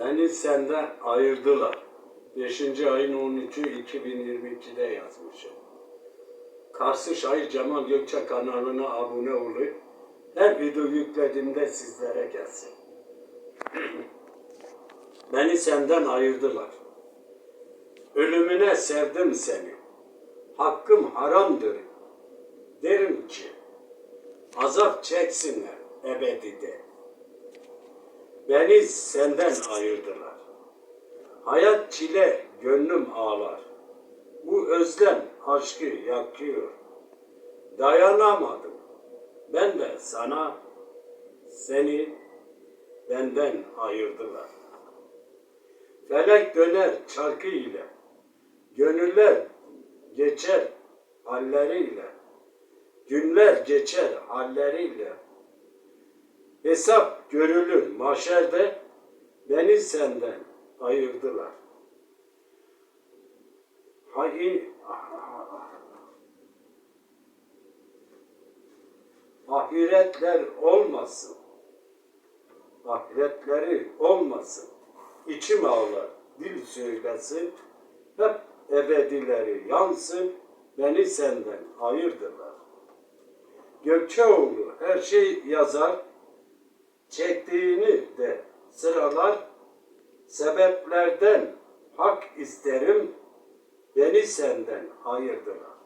Beni senden ayırdılar. 5. ayın 13'ü 2022'de yazmışım. Karşı Şair Cemal Gökçe kanalına abone olun. Her video yüklediğimde sizlere gelsin. Beni senden ayırdılar. Ölümüne sevdim seni. Hakkım haramdır. Derim ki azap çeksinler ebedide. Beni senden ayırdılar. Hayat çile, gönlüm ağlar. Bu özlem aşkı yakıyor. Dayanamadım. Ben de sana, seni benden ayırdılar. Felek döner çarkı ile, gönüller geçer halleriyle, günler geçer halleriyle. Hesap görülür mahşerde, beni senden ayırdılar. Hain, ahiretler olmasın. Ahiretleri olmasın. İçim ağlar, dil söylesin. Hep ebedileri yansın. Beni senden ayırdılar. Gökçeoğlu her şey yazar. Sebeplerden hak isterim. Beni senden ayırdılar.